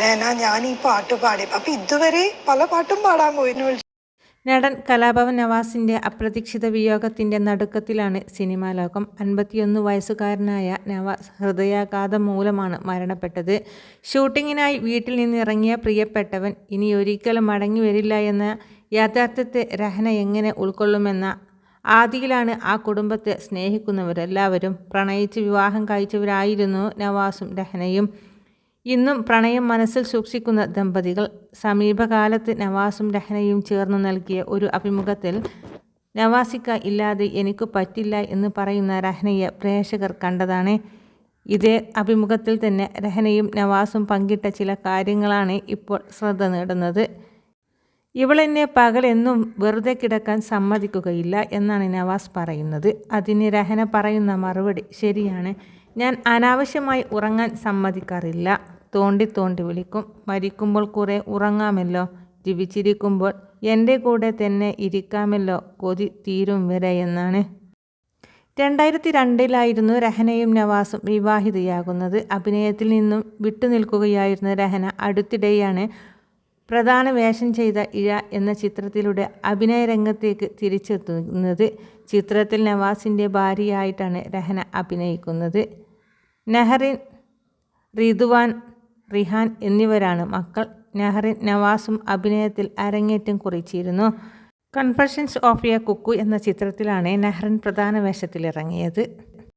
രേന ഈ പാട്ട് പാടി. അപ്പം ഇതുവരെ പല പാട്ടും പാടാൻ പോയിരുന്നു നടൻ കലാഭവൻ നവാസിന്റെ അപ്രതീക്ഷിത വിയോഗത്തിന്റെ നടുക്കത്തിലാണ് സിനിമാ ലോകം. അൻപത്തിയൊന്ന് വയസ്സുകാരനായ നവാസ് ഹൃദയാഘാതം മൂലമാണ് മരണപ്പെട്ടത്. ഷൂട്ടിങ്ങിനായി വീട്ടിൽ നിന്നിറങ്ങിയ പ്രിയപ്പെട്ടവൻ ഇനി ഒരിക്കലും മടങ്ങി വരില്ല എന്ന യാഥാർത്ഥ്യത്തെ രഹന എങ്ങനെ ഉൾക്കൊള്ളുമെന്ന ആദിയിലാണ് ആ കുടുംബത്തെ സ്നേഹിക്കുന്നവരെല്ലാവരും പ്രണയിച്ച് വിവാഹം കഴിച്ചവരായിരുന്നു നവാസും രഹനയും. ഇന്നും പ്രണയം മനസ്സിൽ സൂക്ഷിക്കുന്ന ദമ്പതികൾ സമീപകാലത്ത് നവാസും രഹനയും ചേർന്ന് നൽകിയ ഒരു അഭിമുഖത്തിൽ നവാസിക്ക ഇല്ലാതെ എനിക്ക് പറ്റില്ല എന്ന് പറയുന്ന രഹനയെ പ്രേക്ഷകർ കണ്ടതാണ്. ഇതേ അഭിമുഖത്തിൽ തന്നെ രഹനയും നവാസും പങ്കിട്ട ചില കാര്യങ്ങളാണ് ഇപ്പോൾ ശ്രദ്ധ നേടുന്നത്. ഇവളെന്നെ പകലെന്നും വെറുതെ കിടക്കാൻ സമ്മതിക്കുകയില്ല എന്നാണ് നവാസ് പറയുന്നത്. അതിന് രഹന പറയുന്ന മറുപടി ശരിയാണ്. ഞാൻ അനാവശ്യമായി ഉറങ്ങാൻ സമ്മതിക്കാറില്ല. തോണ്ടി തോണ്ടി വിളിക്കും. മരിക്കുമ്പോൾ കുറേ ഉറങ്ങാമല്ലോ. ജീവിച്ചിരിക്കുമ്പോൾ എന്റെ കൂടെ തന്നെ ഇരിക്കാമല്ലോ. കൊതി തീരും വരെ എന്നാണ്. രണ്ടായിരത്തി രണ്ടിലായിരുന്നു രഹനയും നവാസും വിവാഹിതയാകുന്നത്. അഭിനയത്തിൽ നിന്നും വിട്ടുനിൽക്കുകയായിരുന്ന രഹന അടുത്തിടെയാണ് പ്രധാന വേഷം ചെയ്ത ഇഴ എന്ന ചിത്രത്തിലൂടെ അഭിനയ രംഗത്തേക്ക് തിരിച്ചെത്തുന്നത്. ചിത്രത്തിൽ നവാസിന്റെ ഭാര്യയായിട്ടാണ് രഹന അഭിനയിക്കുന്നത്. നെഹറിൻ റിതുവാൻ റിഹാൻ എന്നിവരാണ് മക്കൾ. നെഹ്റിൻ നവാസും അഭിനയത്തിൽ അരങ്ങേറ്റം കുറിച്ചിരുന്നു. കൺഫഷൻസ് ഓഫ് എ കുക്കു എന്ന ചിത്രത്തിലാണ് നെഹ്റിൻ പ്രധാന വേഷത്തിലിറങ്ങിയത്.